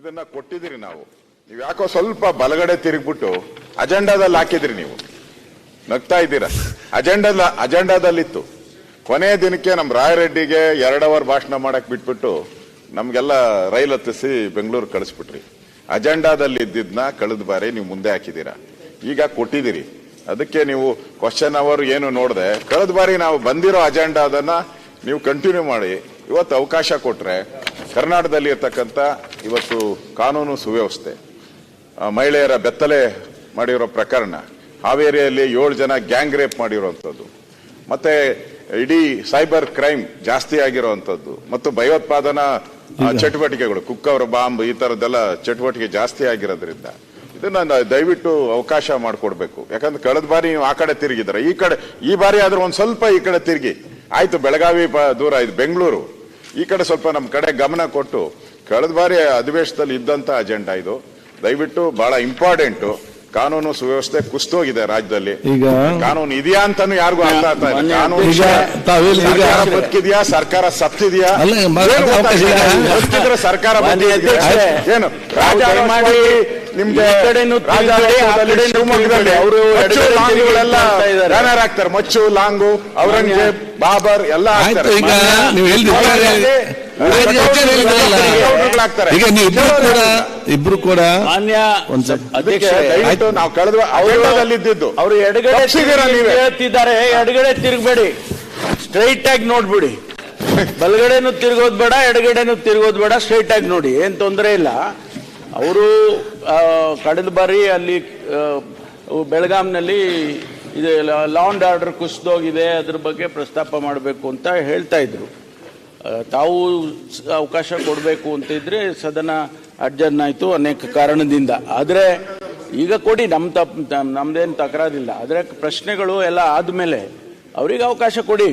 ಇದನ್ನ ಕೊಟ್ಟಿದ್ದೀರಿ ನಾವು. ನೀವು ಯಾಕೋ ಸ್ವಲ್ಪ ಬಲಗಡೆ ತಿರುಗ್ಬಿಟ್ಟು ಅಜೆಂಡಾದಲ್ಲಿ ಹಾಕಿದ್ರಿ ನೀವು. ನಗ್ತಾ ಇದ್ದೀರಾ? ಅಜೆಂಡದ ಅಜೆಂಡಾದಲ್ಲಿತ್ತು. ಕೊನೆಯ ದಿನಕ್ಕೆ ನಮ್ಮ ರಾಯರೆಡ್ಡಿಗೆ ಎರಡು ಅವರ್ ಭಾಷಣ ಮಾಡಕ್ ಬಿಟ್ಬಿಟ್ಟು ನಮ್ಗೆಲ್ಲ ರೈಲ್ ಹತ್ತಿಸಿ ಬೆಂಗಳೂರು ಕಳಿಸ್ಬಿಟ್ರಿ. ಅಜೆಂಡಾದಲ್ಲಿ ಇದ್ದಿದ್ನ ಕಳೆದ ಬಾರಿ ನೀವು ಮುಂದೆ ಹಾಕಿದ್ದೀರಾ. ಈಗ ಕೊಟ್ಟಿದ್ದೀರಿ. ಅದಕ್ಕೆ ನೀವು ಕ್ವಶನ್ ಅವರ್ ಏನು ನೋಡದೆ, ಕಳೆದ ಬಾರಿ ನಾವು ಬಂದಿರೋ ಅಜೆಂಡಾದನ್ನ ನೀವು ಕಂಟಿನ್ಯೂ ಮಾಡಿ. ಇವತ್ತು ಅವಕಾಶ ಕೊಟ್ರೆ ಕರ್ನಾಟಕದಲ್ಲಿ ಇರ್ತಕ್ಕಂಥ ಇವತ್ತು ಕಾನೂನು ಸುವ್ಯವಸ್ಥೆ. ಮಹಿಳೆಯರ ಬೆತ್ತಲೆ ಮಾಡಿರೋ ಪ್ರಕರಣ ಹಾವೇರಿಯಲ್ಲಿ ಏಳು ಜನ ಗ್ಯಾಂಗ್ ರೇಪ್ ಮಾಡಿರುವಂಥದ್ದು ಮತ್ತೆ ಇಡೀ ಸೈಬರ್ ಕ್ರೈಮ್ ಜಾಸ್ತಿ ಆಗಿರುವಂಥದ್ದು ಮತ್ತು ಭಯೋತ್ಪಾದನಾ ಚಟುವಟಿಕೆಗಳು ಕುಕ್ಕವರ ಬಾಂಬ್ ಈ ಥರದ್ದೆಲ್ಲ ಚಟುವಟಿಕೆ ಜಾಸ್ತಿ ಆಗಿರೋದ್ರಿಂದ. ಇದನ್ನ ದಯವಿಟ್ಟು ಅವಕಾಶ ಮಾಡಿಕೊಡ್ಬೇಕು. ಯಾಕಂದ್ರೆ ಕಳೆದ ಬಾರಿ ನೀವು ಆ ಕಡೆ ತಿರುಗಿದ್ರೆ ಈ ಕಡೆ ಈ ಬಾರಿ ಆದ್ರೆ ಒಂದು ಸ್ವಲ್ಪ ಈ ಕಡೆ ತಿರುಗಿ. ಆಯ್ತು ಬೆಳಗಾವಿ ದೂರ ಇದು ಬೆಂಗಳೂರು. ಈ ಕಡೆ ಸ್ವಲ್ಪ ನಮ್ಮ ಕಡೆ ಗಮನ ಕೊಟ್ಟು ಕಳೆದ ಬಾರಿ ಅಧಿವೇಶನದಲ್ಲಿ ಇದ್ದಂತ ಅಜೆಂಡಾ ಇದು. ದಯವಿಟ್ಟು ಬಹಳ ಇಂಪಾರ್ಟೆಂಟ್ ಕಾನೂನು ಸುವ್ಯವಸ್ಥೆ ಕುಸ್ತೋಗಿದೆ ರಾಜ್ಯದಲ್ಲಿ. ಈಗ ಕಾನೂನು ಇದೆಯಾ ಅಂತಾನು ಯಾರಿಗೂ ಅರ್ಥ ಆಗ್ತಾ ಇಲ್ಲ. ಕಾನೂನು ಬದುಕಿದ್ಯಾ? ಸರ್ಕಾರ ಸತ್ತಿದ್ಯಾ. ಬದುಕಿದ್ರೆ ಸರ್ಕಾರ ಏನು? ತಾವು ಮಾಡಿ ನಿಮ್ಗೆ ಶಿವಮೊಗ್ಗದಲ್ಲಿ ಅವರು ಮಚ್ಚು. ಬ್ಯಾನರ್ ಹಾಕ್ತಾರೆ. ಲಾಂಗು ಔರಂಗಜೇಬ್ ಬಾಬರ್ ಎಲ್ಲ ಹಾಕ್ತಾರೆ. ಈಗ ನೀವು ಇಬ್ರು ಕೂಡ ಇಬ್ರು ಕೂಡ ನಾವು ಕಳೆದ ಅವರು ಎಡಗಡೆ ಹೇಳ್ತಿದ್ದಾರೆ. ಎಡಗಡೆ ತಿರುಗಬೇಡಿ. ಸ್ಟ್ರೈಟ್ ಆಗಿ ನೋಡ್ಬಿಡಿ. ಬಲಗಡೆನು ತಿರುಗೋದ್ ಬೇಡ ಎಡಗಡೆನೂ ತಿರುಗೋದ್ ಬೇಡ. ಸ್ಟ್ರೈಟ್ ಆಗಿ ನೋಡಿ ಏನ್ ತೊಂದರೆ ಇಲ್ಲ. ಅವರು ಕಳೆದ ಬಾರಿ ಅಲ್ಲಿ ಬೆಳಗಾಂನಲ್ಲಿ ಇದು ಲಾ ಅಂಡ್ ಆರ್ಡರ್ ಕುಸಿದೋಗಿದೆ. ಅದ್ರ ಬಗ್ಗೆ ಪ್ರಸ್ತಾಪ ಮಾಡಬೇಕು ಅಂತ ಹೇಳ್ತಾ ಇದ್ರು. ತಾವು ಅವಕಾಶ ಕೊಡಬೇಕು ಅಂತಿದ್ರೆ ಸದನ ಅಡ್ಜರ್ನ್ ಆಯಿತು ಅನೇಕ ಕಾರಣದಿಂದ. ಆದರೆ ಈಗ ಕೊಡಿ ನಮ್ಮ ತಪ್ಪು ನಮ್ಮದೇನು ತಕರಾರಿಲ್ಲ. ಆದರೆ ಪ್ರಶ್ನೆಗಳು ಎಲ್ಲ ಆದಮೇಲೆ ಅವರಿಗೆ ಅವಕಾಶ ಕೊಡಿ.